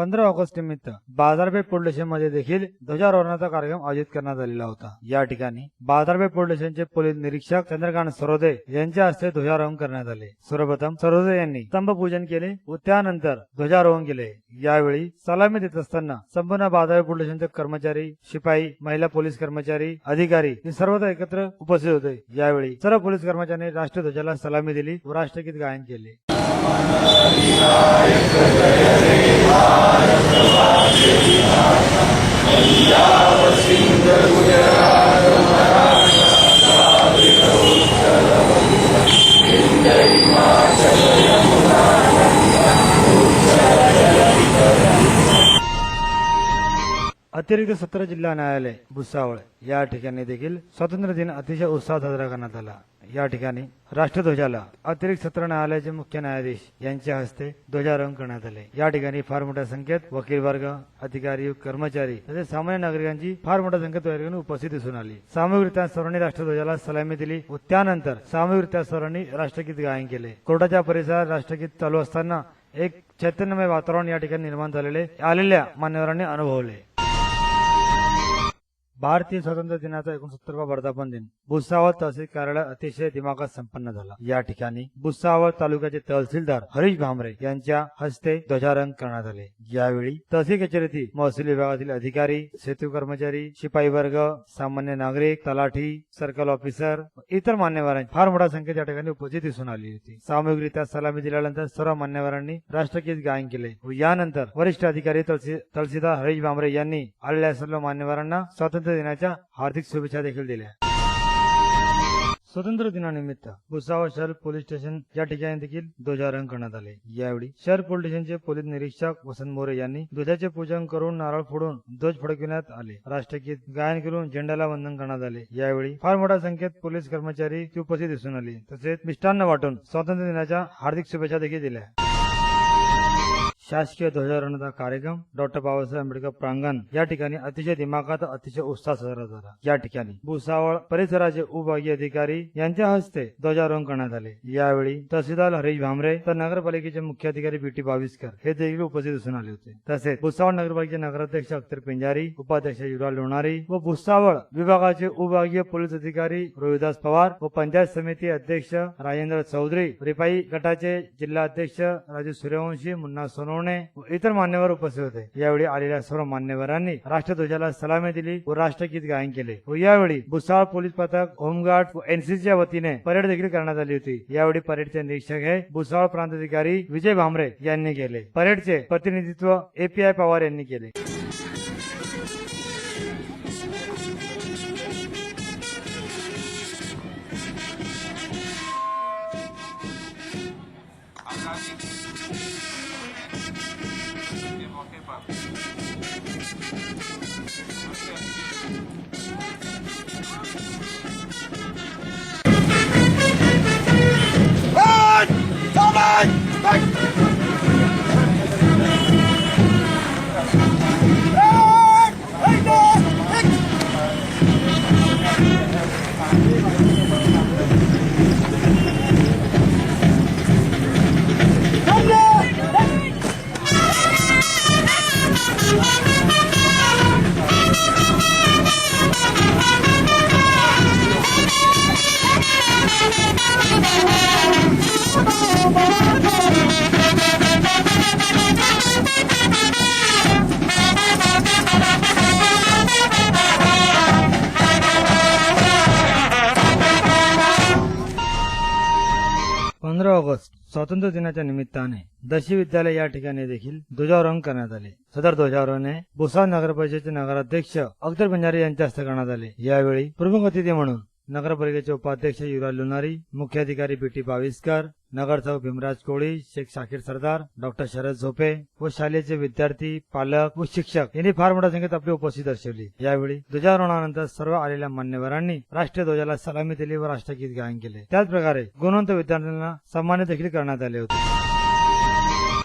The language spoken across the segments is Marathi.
पंधरा ऑगस्ट निमित्त बाजारपेठ पोलीसमध्ये देखील ध्वजारोहणाचा कार्यक्रम आयोजित करण्यात आलेला होता. या ठिकाणी बाजारपेठ पोलीस पोलीस निरीक्षक चंद्रकांत सरोदे यांच्या हस्ते ध्वजारोहण करण्यात आले. सर्वप्रथम सरोदे यांनी स्तंभपूजन केले व त्यानंतर ध्वजारोहण केले. यावेळी सलामी देत असताना संपूर्ण बाजारपेठ पोलीस कर्मचारी शिपाई महिला पोलीस कर्मचारी अधिकारी हे सर्वत्र एकत्र उपस्थित होते. यावेळी सर्व पोलीस कर्मचाऱ्यांनी राष्ट्रीय ध्वजाला सलामी दिली व राष्ट्रगीत गायन केले. अतिरिक्त सत्र जिल्हा न्यायालय भुसावळ या ठिकाणी देखील स्वातंत्र्य दिन अतिशय उत्साहात साजरा करण्यात आला. या ठिकाणी राष्ट्रध्वजाला अतिरिक्त सत्र न्यायालयाचे मुख्य न्यायाधीश यांच्या हस्ते ध्वजारोहण करण्यात आले. या ठिकाणी फार मोठ्या संख्येत वकील वर्ग अधिकारी कर्मचारी तसेच सामान्य नागरिकांची फार मोठ्या संख्येत या ठिकाणी उपस्थित दिसून आली. सामूहिकरित्या सर्वांनी राष्ट्रध्वजाला सलामी दिली व त्यानंतर सामूहिकरित्या सर्वांनी राष्ट्रगीत गायन केले. कोर्टाच्या परिसरात राष्ट्रगीत चालू असताना एक चैतन्यमय वातावरण या ठिकाणी निर्माण झालेले आलेल्या मान्यवरांनी अनुभवले. भारतीय स्वातंत्र्य दिनाचा एकोणसत्तरवा वर्धापन दिन. भुसावळ तहसील कार्यालय अतिशय दिमागात संपन्न झाला. या ठिकाणी भुसावळ तालुक्याचे तहसीलदार हरीश भामरे यांच्या हस्ते ध्वजारोहण करण्यात आले. यावेळी तहसील कचेरीतील महसूल विभागातील अधिकारी सेतू कर्मचारी शिपाई वर्ग सामान्य नागरिक तलाठी सर्कल ऑफिसर इतर मान्यवरांची फार मोठ्या संख्येत या ठिकाणी उपस्थित दिसून आली होती. सामूहिकरित्या सलामी दिल्यानंतर सर्व मान्यवरांनी राष्ट्रगीत गायन केले व यानंतर वरिष्ठ अधिकारी तहसीलदार हरीश भामरे यांनी आलेल्या सर्व मान्यवरांना स्वातंत्र्य दिनाच्या हार्दिक शुभेच्छा देखील दिल्या. स्वतंत्र दिनानिमित्त भुसावळ शहर पोलीस स्टेशन या ठिकाणी देखील ध्वजारोहण करण्यात आले. यावेळी शहर पोलीस स्टेशनचे पोलीस निरीक्षक वसंत मोरे यांनी ध्वजाचे पूजन करून नारळ फोडून ध्वज फडकविण्यात आले. राष्ट्रगीत गायन करून झेंड्याला वंदन करण्यात आले. यावेळी फार मोठ्या संख्येत पोलीस कर्मचारी उपस्थित दिसून आले. तसेच मिष्टान्न वाटून स्वातंत्र्य दिनाच्या हार्दिक शुभेच्छा देखील दिल्या. शासकीय ध्वजारोहणाचा कार्यक्रम डॉक्टर बाबासाहेब आंबेडकर प्रांगण या ठिकाणी अतिशय दिमागात अतिशय उत्साह साजरा झाला. या ठिकाणी भुसावळ परिसराचे उपभागीय अधिकारी यांच्या हस्ते ध्वजारोहण करण्यात आले. यावेळी तहसीलदार हरीश भामरे तर नगरपालिकेचे मुख्य अधिकारी बीटी बावीसकर हे देखील उपस्थित दिसून आले होते. तसेच भुसावळ नगरपालिकेचे नगराध्यक्ष अख्तर पिंजारी उपाध्यक्ष युवराज लोणारी व भुसावळ विभागाचे उपभागीय पोलीस अधिकारी रोहिदास पवार व पंचायत समिती अध्यक्ष राजेंद्र चौधरी रिपाई गटाचे जिल्हा अध्यक्ष राजू सूर्यवंशी मुन्ना सोनवणे व इतर मान्यवर उपस्थित होते. यावेळी आलेल्या सर्व मान्यवरांनी राष्ट्रध्वजाला सलामी दिली व राष्ट्रगीत गायन केले व यावेळी भुसाळ पोलीस पथक होमगार्ड व एनसीसीच्या वतीने परेड देखील करण्यात आली होती. यावेळी परेडचे निरीक्षक हे भुसाळ प्रांताधिकारी विजय भामरे यांनी केले. परेडचे प्रतिनिधित्व एपीआय पवार यांनी केले. पंधरा ऑगस्ट स्वातंत्र्य दिनाच्या निमित्ताने दशी विद्यालय या ठिकाणी देखील ध्वजारोहण करण्यात आले. सदर ध्वजारोहण हे नगर परिषदेचे नगराध्यक्ष अख्तर बंजारे यांच्या हस्ते करण्यात आले. यावेळी प्रमुख अतिथी म्हणून नगरपालिकेचे उपाध्यक्ष युवराज लोणारी मुख्याधिकारी पी टी बाविस्कर नगरसेवक भीमराज कोळी शेख शाकीर सरदार डॉक्टर शरद झोपे व शालेचे विद्यार्थी पालक व शिक्षक यांनी फार मोठ्या संख्येत आपली उपस्थिती दर्शवली. यावेळी ध्वजारोहणानंतर सर्व आलेल्या मान्यवरांनी राष्ट्रीय ध्वजाला सलामी दिली व राष्ट्रगीत गायन केले. त्याचप्रकारे गुणवंत विद्यार्थ्यांना सन्मानित देखील करण्यात आले होते.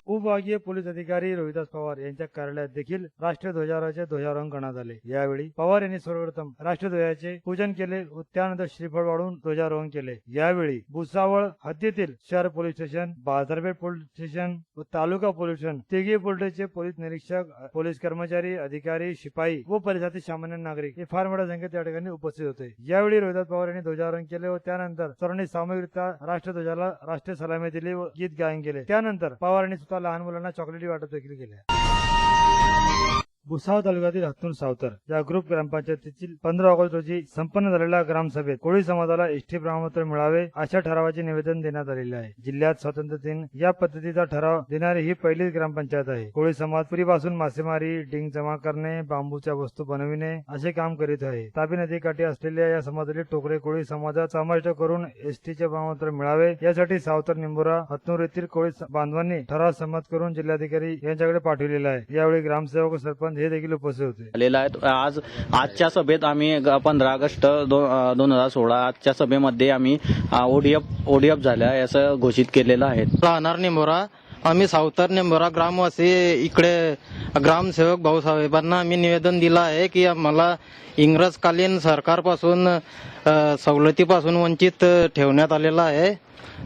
उपविभागीय पोलीस अधिकारी रोहिदास पवार यांच्या कार्यालयात देखील राष्ट्रीय ध्वजारोहणाचे ध्वजारोहण करण्यात आले. यावेळी पवार यांनी सर्वप्रथम राष्ट्रध्वजाचे पूजन केले व त्यानंतर श्रीफळ वाढून ध्वजारोहण केले. यावेळी भुसावळ हद्दीतील शहर police station Bazarpeth police station व तालुका पोलीस स्टेशन तिघी पोलीसचे पोलीस निरीक्षक पोलीस कर्मचारी अधिकारी शिपाई व परिसरातील सामान्य नागरिक हे फार मोठ्या संख्येत या ठिकाणी उपस्थित होते. यावेळी रोहिदास पवार यांनी ध्वजारोहण केले व त्यानंतर सर्वांनी सामूहिकरित्या राष्ट्रध्वजाला राष्ट्रीय सलामी दिली व गीत गायन केले. त्यानंतर पवार यांनी स्वतः लहान मुलांना चॉकलेटी वाटप देखील केल्या भुसाव तालुक्यातील हत्तूर सावतर या ग्रुप ग्रामपंचायतीतील पंधरा ऑगस्ट रोजी संपन्न झालेल्या ग्रामसभेत कोळी समाजाला एसटी प्रमाणपत्र मिळावे अशा ठरावाचे निवेदन देण्यात आलेले आहे. जिल्ह्यात स्वातंत्र्य दिन या पद्धतीचा ठराव देणारी ही पहिलीच ग्रामपंचायत आहे. कोळी समाज पूर्वीपासून मासेमारी डिंग जमा करणे बांबूच्या वस्तू बनविणे असे काम करीत आहे. तापी नदीकाठी असलेल्या या समाजातील टोकरे कोळी समाजात समाविष्ट करून एसटीचे प्रमाणपत्र मिळावे यासाठी सावतर निंबोरा हत्नूर येथील कोळी बांधवांनी ठराव संमत करून जिल्हाधिकारी यांच्याकडे पाठविलेला आहे. यावेळी ग्रामसेवक सरपंच सरपंच हे देखील उपस्थित होते. आलेला आहे. आज आजच्या सभेत आम्ही पंधरा ऑगस्ट दोन हजार सोळा आजच्या सभेमध्ये आम्ही ओडीएफ ओडीएफ झाल्या असं घोषित केलेलं आहे. राहणार निंबोरा आम्ही सावतर निंबोरा ग्रामवासी इकडे ग्रामसेवक भाऊसाहेबांना आम्ही निवेदन दिलं आहे की आम्हाला इंग्रजकालीन सरकारपासून सवलतीपासून वंचित ठेवण्यात आलेलं आहे.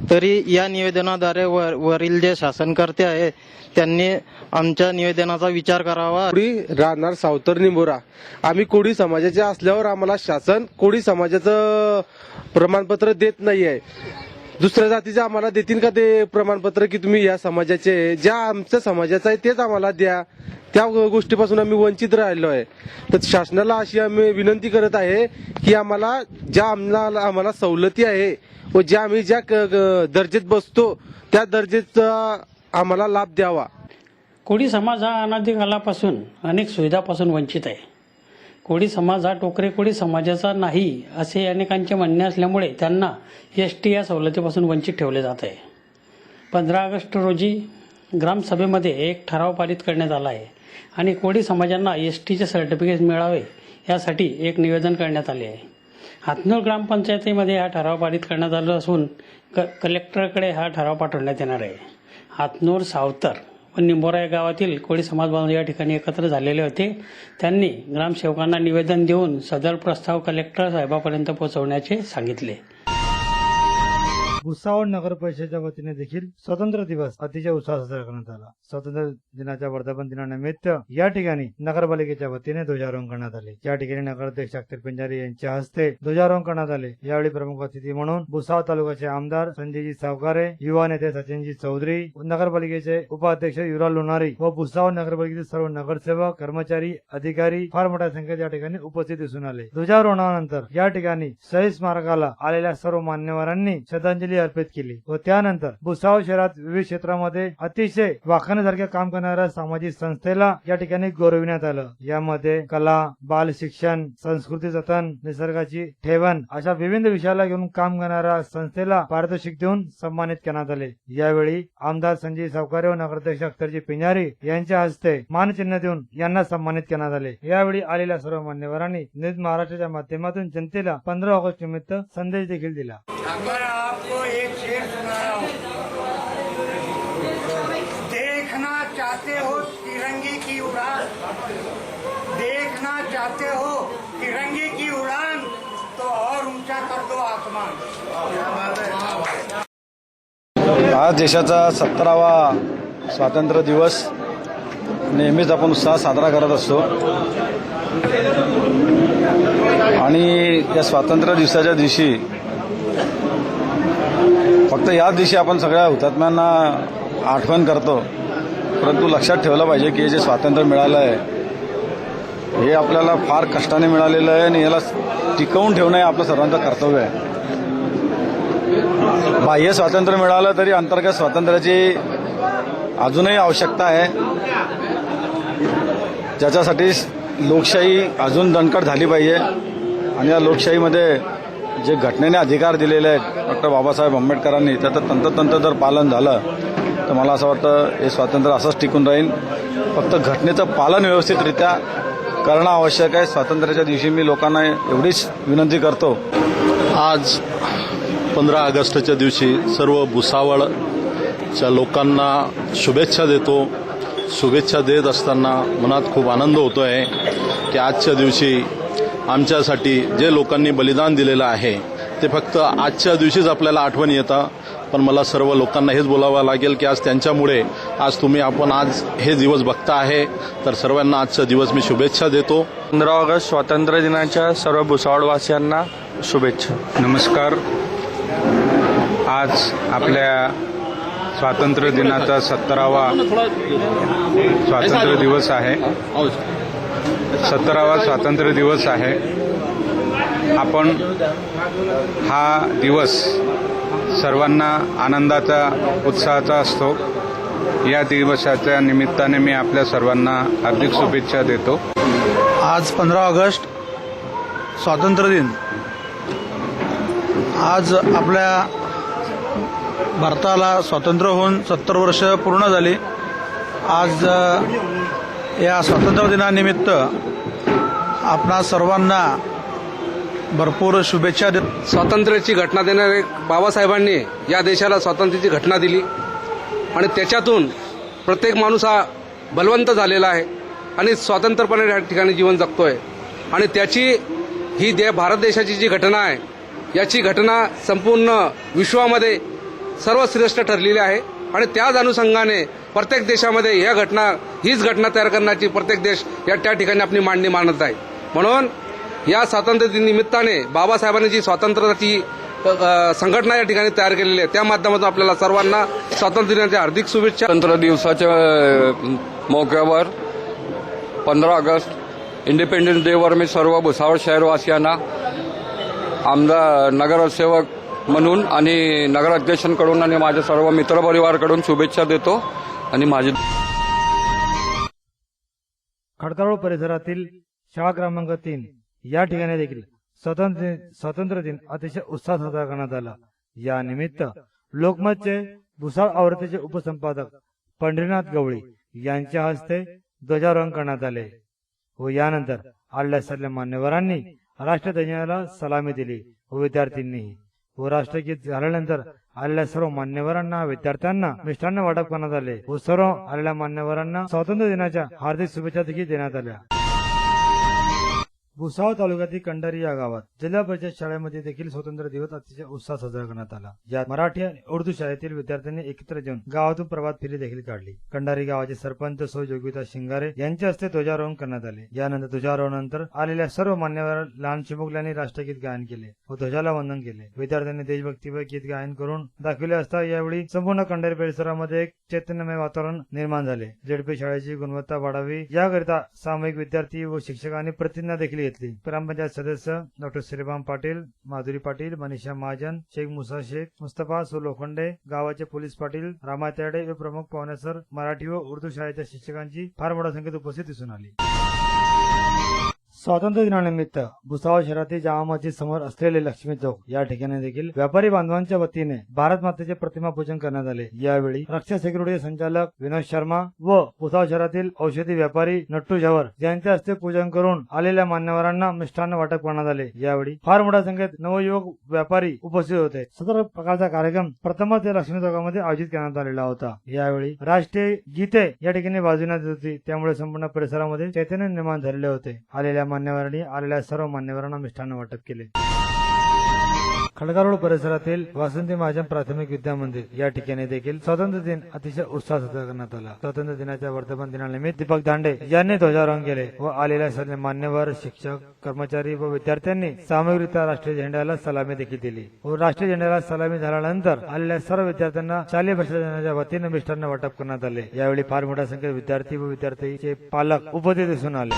तरी या निवेदनाद्वारे वर- वरील जे शासनकर्ते आहे त्यांनी आमच्या निवेदनाचा विचार करावा. राहणार सावतर निंबोरा. आम्ही कोळी समाजाचे असल्यावर आम्हाला शासन कोळी समाजाचं प्रमाणपत्र देत नाही आहे दुसऱ्या जातीचे आम्हाला देतील का ते प्रमाणपत्र की तुम्ही या समाजाचे ज्या आमच्या समाजाचं आहे तेच आम्हाला द्या. त्या गोष्टीपासून आम्ही वंचित राहिलो आहे. तर शासनाला अशी आम्ही विनंती करत आहे की आम्हाला ज्या आम्हाला आम्हाला सवलती आहे व ज्या आम्ही ज्या क- दर्जेत बसतो त्या दर्जेचा आम्हाला लाभ द्यावा. कोळी समाज हा अनादी कालापासून अनेक सुविधापासून वंचित आहे. कोळी समाज हा टोकरे कोळी समाजाचा नाही असे अनेकांचे म्हणणे असल्यामुळे त्यांना एस टी या सवलतीपासून वंचित ठेवले जात आहे. पंधरा ऑगस्ट रोजी ग्रामसभेमध्ये एक ठराव पारित करण्यात आला आहे आणि कोळी समाजांना एस टीचे सर्टिफिकेट मिळावे यासाठी एक निवेदन करण्यात आले आहे. हातनूर ग्रामपंचायतीमध्ये हा ठराव पारित करण्यात आला असून क कलेक्टरकडे हा ठराव पाठवण्यात येणार आहे. हातनूर सावतर निंबोरा या गावातील कोळी समाज बांधव या ठिकाणी एकत्र झालेले होते. त्यांनी ग्रामसेवकांना निवेदन देऊन सदर प्रस्ताव कलेक्टर साहेबापर्यंत पोहोचवण्याचे सांगितले. भुसावळ नगर परिषदेच्या वतीने देखील स्वतंत्र दिवस अतिशय उत्साह साजरा करण्यात आला. स्वातंत्र्य दिनाच्या वर्धापन दिनानिमित्त या ठिकाणी नगरपालिकेच्या वतीने ध्वजारोहण करण्यात आले. या ठिकाणी नगराध्यक्ष अख्तर पिंजारी यांच्या हस्ते ध्वजारोहण करण्यात आले. यावेळी प्रमुख अतिथी म्हणून भुसावळ तालुक्याचे आमदार संजयजी सावकारे युवा नेते सचिनजी चौधरी नगरपालिकेचे उपाध्यक्ष युवराज लोणारी व भुसावळ नगरपालिकेचे सर्व नगरसेवक कर्मचारी अधिकारी फार मोठ्या संख्येत या ठिकाणी उपस्थित दिसून आले. ध्वजारोहणानंतर या ठिकाणी शहीद स्मारकाला आलेल्या सर्व मान्यवरांनी श्रद्धांजली अर्पित केली. व त्यानंतर भुसावळ शहरात विविध क्षेत्रामध्ये अतिशय वाखाण्यासारखे काम करणाऱ्या सामाजिक संस्थेला या ठिकाणी गौरविण्यात आलं. यामध्ये कला बाल शिक्षण संस्कृती जतन निसर्गाची ठेवण अशा विविध विषयाला घेऊन काम करणाऱ्या संस्थेला पारितोषिक देऊन सन्मानित करण्यात आले. यावेळी आमदार संजय सावकारे व नगराध्यक्ष अख्तरजी पिंजारी यांच्या हस्ते मानचिन्ह देऊन यांना सन्मानित करण्यात आले. यावेळी आलेल्या सर्व मान्यवरांनी न्यूज महाराष्ट्राच्या माध्यमातून जनतेला पंधरा ऑगस्ट निमित्त संदेश देखील दिला. आज देशाचा सत्तरावा स्वातंत्र्य दिवस. नेहमीच आपण उत्साह साजरा करत असतो. आणि या स्वातंत्र्य दिवसाच्या दिवशी फक्त याच दिवशी आपण सगळ्या हुतात्म्यांना आठवण करतो. परंतु लक्षात ठेवलं पाहिजे की हे जे स्वातंत्र्य मिळालं आहे हे आपल्याला फार कष्टाने मिळालेलं आहे आणि याला टिकवून ठेवणं हे आपलं सर्वांचं कर्तव्य आहे. बाह्य स्वातंत्र्य मिळालं तरी अंतर्गत स्वातंत्र्याची अजूनही आवश्यकता आहे. ज्याच्यासाठी लोकशाही अजून दणकट झाली पाहिजे. आणि या लोकशाहीमध्ये जे घटनेने अधिकार दिलेले आहेत डॉक्टर बाबासाहेब आंबेडकरांनी त्याचं तंततंत जर पालन झालं तर मला असं वाटतं हे स्वातंत्र्य असंच टिकून राहील. फक्त घटनेचं पालन व्यवस्थितरित्या करणं आवश्यक आहे. स्वातंत्र्याच्या दिवशी मी लोकांना एवढीच विनंती करतो. आज पंधरा ऑगस्टच्या दिवशी सर्व भुसावळ समाजाच्या लोकांना शुभेच्छा देतो. शुभेच्छा देत असताना मनात खूप आनंद होतो आहे की आजच्या दिवशी आमच्यासाठी जे लोकांनी बलिदान दिलेलं आहे ते फक्त आजच्या दिवशीच आपल्याला आठवण येतं. पण मला सर्व लोकांना हेच बोलावं लागेल की आज त्यांच्यामुळे आज तुम्ही आपण आज हे दिवस बघता आहे. तर सर्वांना आजचा दिवस मी शुभेच्छा देतो. पंधरा ऑगस्ट स्वातंत्र्य दिनाच्या सर्व भुसावळवासियांना शुभेच्छा. नमस्कार. आज आपल्या स्वातंत्र्य दिनाचा सत्तरावा स्वातंत्र्य दिवस आहे. सत्तरावा स्वातंत्र्य दिवस आहे. आपण हा दिवस सर्वांना आनंदाचा उत्साहाचा असतो. या दिवसाच्या निमित्ताने मी आपल्या सर्वांना हार्दिक शुभेच्छा देतो. आज पंधरा ऑगस्ट स्वातंत्र्य दिन. आज आपल्या भारताला स्वातंत्र्य होऊन सत्तर वर्ष पूर्ण झाली. आज या स्वातंत्र्य दिनानिमित्त आपणा सर्वांना भरपूर शुभेच्छा देत स्वातंत्र्याची घटना देणारे बाबासाहेबांनी या देशाला स्वातंत्र्याची घटना दिली. आणि त्याच्यातून प्रत्येक माणूस हा बलवंत झालेला आहे आणि स्वातंत्र्यपणे या ठिकाणी जीवन जगतोय. आणि त्याची ही दे भारत देशाची जी घटना आहे याची घटना संपूर्ण विश्वामध्ये सर्वश्रेष्ठ ठरलेली आहे. आणि त्याच अनुषंगाने प्रत्येक देशामध्ये या घटना हीच घटना तयार करण्याची प्रत्येक देश या त्या ठिकाणी आपली मांडणी मानत आहे. म्हणून या स्वातंत्र्य निमित्ताने बाबासाहेबांनी जी स्वातंत्र्याची संघटना या ठिकाणी तयार केलेली आहे त्या माध्यमातून आपल्याला सर्वांना स्वातंत्र्य दिनाच्या हार्दिक शुभेच्छा. स्वातंत्र्य दिवसाच्या मौक्यावर पंधरा ऑगस्ट इंडिपेंडन्स डेवर मी सर्व भुसावळ शहरवासियांना आमदार नगरसेवक म्हणून आणि नगराध्यक्षांकडून आणि माझ्या सर्व मित्रपरिवारकडून शुभेच्छा देतो आणि माझी खडकाळू परिसरातील शाळा क्रमांक तीन या ठिकाणी देखील स्वतंत्र स्वातंत्र्य दिन अतिशय उत्साह साजरा करण्यात आला. या निमित्त लोकमतचे भुसाळ आवृत्तीचे उपसंपादक पंढरीनाथ गवळी यांच्या हस्ते ध्वजारोहण करण्यात आले. व यानंतर आडल्या सर्व मान्यवरांनी राष्ट्रध्वजाला सलामी दिली व विद्यार्थ्यांनीही व राष्ट्रगीत झाल्यानंतर आलेल्या सर्व मान्यवरांना विद्यार्थ्यांना मिष्टान्न वाटप करण्यात आले. व सर्व आलेल्या मान्यवरांना स्वातंत्र्य दिनाच्या हार्दिक शुभेच्छा देखील देण्यात आल्या. भुसावळ तालुक्यातील कंडारी या गावात जिल्हा परिषद शाळेमध्ये देखील स्वातंत्र्य दिवस अतिशय उत्साह साजरा करण्यात आला. यात मराठी आणि उर्दू शाळेतील विद्यार्थ्यांनी एकत्र येऊन गावातून प्रभात फेरी देखील काढली. कंडारी गावाचे सरपंच सौ योगिता शिंगारे यांच्या हस्ते ध्वजारोहण करण्यात आले. यानंतर ध्वजारोहणानंतर आलेल्या सर्व मान्यवर लहान चिमुकल्यांनी राष्ट्रगीत गायन केले व ध्वजाला वंदन केले. विद्यार्थ्यांनी देशभक्तीवर गीत गायन करून दाखविले असता यावेळी संपूर्ण कंडारी परिसरामध्ये एक चैतन्यमय वातावरण निर्माण झाले. जेडपी शाळेची गुणवत्ता वाढावी याकरिता सामूहिक विद्यार्थी व शिक्षकांनी प्रतिज्ञा देखील घेतली. ग्रामपंचायत सदस्य डॉक्टर श्रीराम पाटील माधुरी पाटील मनीषा महाजन शेख मुसा शेख मुस्तफा सुलोखंडे गावाचे पोलीस पाटील रामा त्याडे व प्रमुख पाहुण्यासर मराठी व उर्दू शाळेच्या शिक्षकांची फार मोठ्या संख्येत उपस्थित दिसून आली. स्वातंत्र्य दिनानिमित्त भुसावळ शहरातील जामा मस्जिद समोर असलेले लक्ष्मी चौक या ठिकाणी देखील व्यापारी बांधवांच्या वतीने भारत मातेचे प्रतिमा पूजन करण्यात आले. यावेळी रक्षा सिक्युरिटी संचालक विनोद शर्मा व भुसावळ शहरातील औषधी व्यापारी नट्टू झवर यांच्या हस्ते पूजन करून आलेल्या मान्यवरांना मिष्टान्न वाटप करण्यात आले. यावेळी फार मोठ्या संख्येत नवयुवक व्यापारी उपस्थित होते. सदर प्रकारचा कार्यक्रम प्रथमच या लक्ष्मी चौकामध्ये आयोजित करण्यात आलेला होता. यावेळी राष्ट्रीय गीते या ठिकाणी वाजविण्यात येत होती. त्यामुळे संपूर्ण परिसरामध्ये चैतन्य निर्माण झालेले होते. आलेल्या मान्यवरांनी आलेल्या सर्व मान्यवरांना मिष्टान्न वाटप केले. खडगा रोड परिसरातील वासंती महाजन प्राथमिक विद्या मंदिर या ठिकाणी देखील स्वातंत्र्य दिन अतिशय उत्साह साजरा करण्यात आला. स्वातंत्र्य दिनाच्या वर्धमान दिनानिमित्त दीपक दांडे यांनी ध्वजारोहण केले व आलेल्या सर्व मान्यवर शिक्षक कर्मचारी व विद्यार्थ्यांनी सामूहिकरित्या राष्ट्रीय झेंड्याला सलामी देखील दिली व राष्ट्रीय झेंड्याला सलामी झाल्यानंतर आलेल्या सर्व विद्यार्थ्यांना शालेय प्रशासनाच्या वतीने मिष्ठांना वाटप करण्यात आले. यावेळी फार मोठ्या संख्येत विद्यार्थी व विद्यार्थीचे पालक उपस्थित दिसून आले.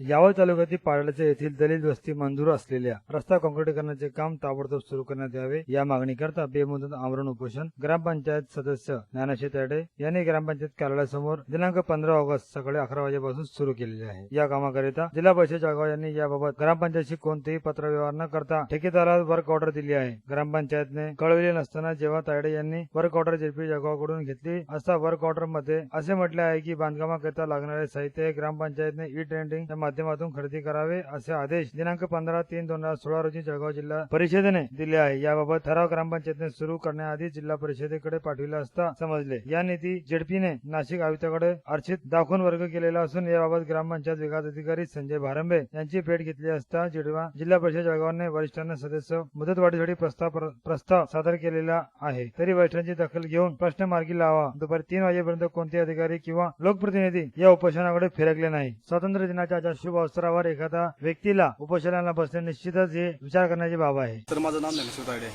यावल तालुक्यातील पाडळचे येथील दलित वस्ती मंजूर असलेल्या रस्ता काँक्रिटीकरणाचे काम ताबडतोब सुरू करण्यात यावे या मागणीकरता बेमुदत आमरण उपोषण ग्रामपंचायत सदस्य ज्ञानशी तडे यांनी ग्रामपंचायत कार्यालयासमोर दिनांक पंधरा ऑगस्ट सकाळी अकरा वाजेपासून सुरू केलेले आहे. या कामाकरिता जिल्हा परिषद जागाव यांनी याबाबत ग्रामपंचायतशी कोणतेही पत्रव्यवहार न करता ठेकेदाराला वर्क ऑर्डर दिली आहे. ग्रामपंचायतने कळविले नसताना जेव्हा तायडे यांनी वर्क ऑर्डर जेपी जळगावकडून घेतली असता वर्क ऑर्डरमध्ये असे म्हटले आहे की बांधकामाकरिता लागणारे साहित्य ग्रामपंचायतने ई टेंडिंग माध्यमातून खरेदी करावे असे आदेश दिनांक पंधरा तीन दोन हजार सोळा रोजी जळगाव जिल्हा परिषदेने दिले आहे. याबाबत ठराव ग्रामपंचायतने सुरू करण्याआधी जिल्हा परिषदेकडे पाठविला असता समजले. या निधी जेडपीने नाशिक आयुक्ताकडे अर्चित दाखवून वर्ग केलेला असून याबाबत ग्रामपंचायत विकास अधिकारी संजय भारंबे यांची भेट घेतली असता जिडवा जिल्हा परिषद जळगावने वरिष्ठांना सदस्य मुदतवाढीसाठी प्रस्ताव प्रस्ताव सादर केलेला आहे. तरी वरिष्ठांची दखल घेऊन प्रश्न मार्गी लावा. दुपारी तीन वाजेपर्यंत कोणते अधिकारी किंवा लोकप्रतिनिधी या उपोषणाकडे फिरकले नाही स्वातंत्र्य दिनाच्या शुभ अवसरावर एखादा व्यक्तीला उपोषणाला बसणे निश्चितच हे विचार करण्याची बाब आहे. तर माझं नाव ज्ञानेश्वर तायडे आहे.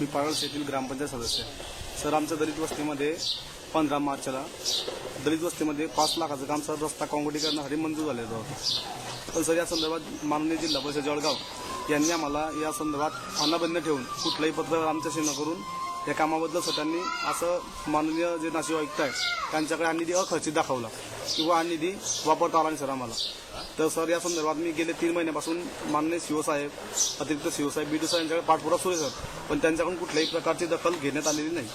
मी पारस येथील ग्रामपंचायत सदस्य आहे. सर आमच्या दलित वस्तीमध्ये पंधरा मार्चला दलित वस्तीमध्ये पाच लाखाचं काम सर रस्ता काँक्रिटीकरणासाठी मंजूर झालेलं होतं. पण सर या संदर्भात माननीय जिल्हा परिषद जळगाव यांनी आम्हाला या संदर्भात अनाबंद ठेवून कुठलंही पत्र आमच्याशी न करून या कामाबद्दल सर त्यांनी असं माननीय जे नाशिक आयुक्त आहेत त्यांच्याकडे हा निधी अखर्चित दाखवला किंवा हा निधी वापरता आला नाही सर आम्हाला. तर सर या संदर्भात मी गेले तीन महिन्यापासून माननीय शिवसाहेब अतिरिक्त शिवसाहेब बीडू साहेब यांच्याकडे पाठपुरा सुरू आहे सर पण त्यांच्याकडून कुठल्याही प्रकारची दखल घेण्यात आलेली नाही.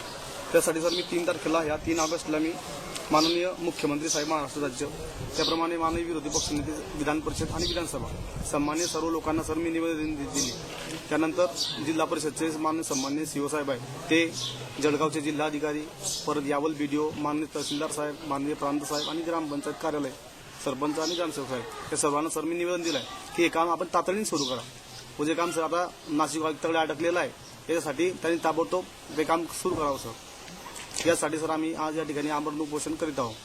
त्यासाठी सर मी तीन तारखेला ह्या तीन ऑगस्टला मी माननीय मुख्यमंत्री साहेब महाराष्ट्र राज्य त्याप्रमाणे माननीय विरोधी पक्षनेते विधान परिषद आणि विधानसभा सन्मान्य सर्व लोकांना सर मी निवेदन दिली. त्यानंतर जिल्हा परिषदचे माननीय सन्मान्य शिवसाहेब आहेत. ते जळगावचे जिल्हाधिकारी परत यावल बीडीओ माननीय तहसीलदार साहेब माननीय प्रांत साहेब आणि ग्रामपंचायत कार्यालय सरपंच आणि ग्रामसेवक साहेब. या सर्वांना सर मी निवेदन दिलं आहे की हे काम आपण तातडीने सुरू करा. व जे काम सर आता नाशिक आयुक्ताकडे अडकलेलं आहे याच्यासाठी त्यांनी ताबडतोब ते काम सुरू करावं सर. यासाठी सर आम्ही आज या ठिकाणी आमरण उपोषण करीत आहोत.